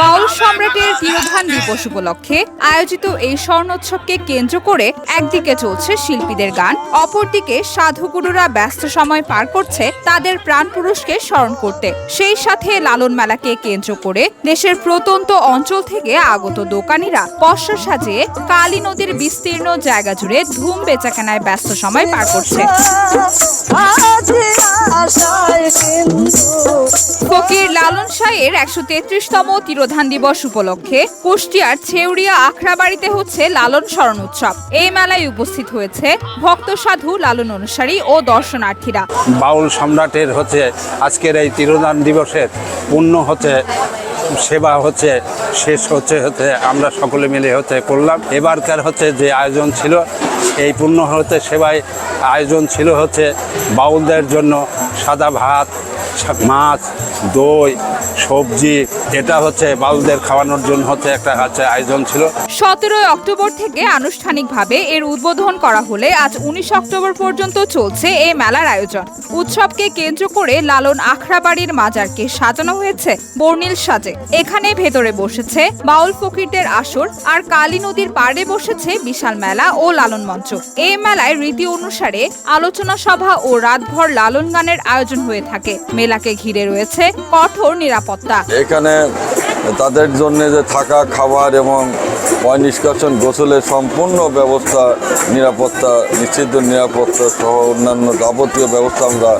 বাউল সম্রাটের তিরোধান দিবস উপলক্ষে আয়োজিত এই স্বর্ণোৎসবকে কেন্দ্র করে একদিকে চলছে শিল্পীদের গান, অপরদিকে সাধুগুরুরা ব্যস্ত সময় পার করছে তাদের প্রাণ পুরুষকে স্মরণ করতে। সেই সাথে লালন মেলাকে কেন্দ্র করে দেশের প্রত্যন্ত অঞ্চল থেকে আগত দোকানিরা পশা সাজিয়ে কালী নদীর বিস্তীর্ণ জায়গা জুড়ে ধুম বেচাকেনায় ব্যস্ত সময় পার করছে। শাহের একশো তেত্রিশতম তিরোধান দিবস উপলক্ষে কুষ্টিয়ার ছেউড়িয়া আখড়াবাড়িতে হচ্ছে লালন স্মরণ উৎসব। এই মেলায় উপস্থিত হয়েছে ভক্ত, সাধু, লালন অনুসারী ও দর্শনার্থীরা। বাউল সম্রাটের হচ্ছে আজকের এই তিরোধান দিবসের পূর্ণ হচ্ছে সেবা হচ্ছে শেষ হচ্ছে হচ্ছে আমরা সকলে মিলে হচ্ছে করলাম। এবারকার হচ্ছে যে আয়োজন ছিল, এই পূর্ণ হচ্ছে সেবায় আয়োজন ছিল হচ্ছে বাউলদের জন্য সাদা ভাত, মাছ দই, সবজি এটা হচ্ছে বাউলদের খাওয়ানোর জন্য হচ্ছে একটা হচ্ছে আয়োজন ছিল। সতেরোই অক্টোবর থেকে আনুষ্ঠানিকভাবে এর উদ্বোধন করা হলে আজ উনিশ অক্টোবর পর্যন্ত চলছে এই মেলার আয়োজন। উৎসবকে কেন্দ্র করে লালন আখড়াবাড়ির মাজারকে সাজানো হয়েছে বর্ণিল সাজে। এখানে ভেতরে বসেছে বাউল ফকিরদের আসর আর কালী নদীর পাড়ে বসেছে বিশাল মেলা ও লালন মঞ্চ। এই মেলায় রীতি অনুসারে আলোচনা সভা ও রাতভর লালন গানের আয়োজন হয়ে থাকে। মেলাকে ঘিরে রয়েছে কঠোর নিরাপত্তা। এখানে তাদের জন্য যে থাকা খাবার এবং পয় নিষ্কাশন গোসলের সম্পূর্ণ ব্যবস্থা, নিরাপত্তা, নিশ্চিত নিরাপত্তা সহ অন্যান্য যাবতীয় ব্যবস্থা আমরা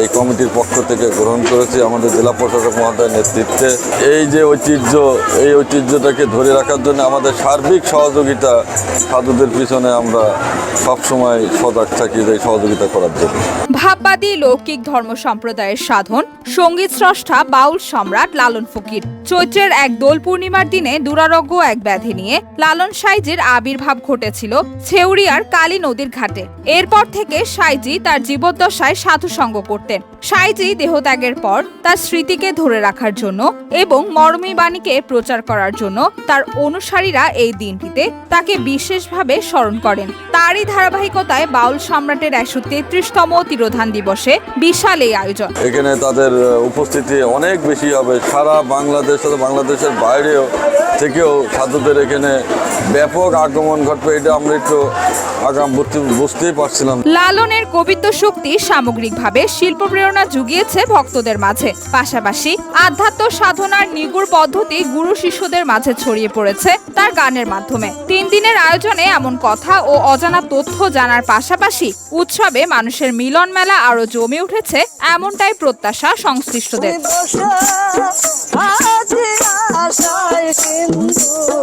এই কমিটির পক্ষ থেকে গ্রহণ করেছি আমাদের জেলা প্রশাসক মহোদয়ের নেতৃত্বে। এই যে ঐতিহ্য, এই ঐতিহ্যটাকে ধরে রাখার জন্য আমাদের সার্বিক সহযোগিতা সাধুদের পিছনে আমরা সবসময় সজাগ থাকি যে সহযোগিতা করার জন্য। ভাববাদী লৌকিক ধর্ম সম্প্রদায়ের সাধন, সংগীত স্রষ্টা বাউল সম্রাট লালন ফকির চৈত্রের এক দোল পূর্ণিমার দিনে দুরারোগ্য এক ব্যাধি নিয়ে লালন সাইজির আবির্ভাব ঘটেছিল ছেউড়িয়ার কালী নদীর ঘাটে। এরপর থেকে সাইজি তার জীবদ্দশায় সাধু সঙ্গ করতেন। সাইজি দেহত্যাগের পর তার স্মৃতিকে ধরে রাখার জন্য এবং মরমী বাণীকে প্রচার করার জন্য তার অনুসারীরা এই দিনটিতে তাকে বিশেষভাবে স্মরণ করেন। তারই ধারাবাহিকতায় বাউল সম্রাটের একশো তেত্রিশতম তিরোধান দিবসে বিশাল এই আয়োজন। এখানে তাদের উপস্থিতি অনেক বেশি হবে। সারা বাংলাদেশ বাংলাদেশের বাইরেও থেকেও সাধুদের এখানে ব্যাপক আগমন ঘটবে এটা আমরা একটু আগাম বুঝতেই পারছিলাম। লালনের কবিত্ব শক্তি সামগ্রিকভাবে শিল্প প্রেরণা জুগিয়েছে ভক্তদের মাঝে। পাশাপাশি আধ্যাত্ম সাধনার নিগুড় পদ্ধতি গুরু শিষ্যদের মাঝে ছড়িয়ে পড়েছে তার গানের মাধ্যমে। তিন দিনের আয়োজনে এমন কথা ও অজানা তথ্য জানার পাশাপাশি উৎসবে মানুষের মিলন মেলা আরও জমে উঠেছে এমনটাই প্রত্যাশা সংশ্লিষ্টদের। perdemos sol.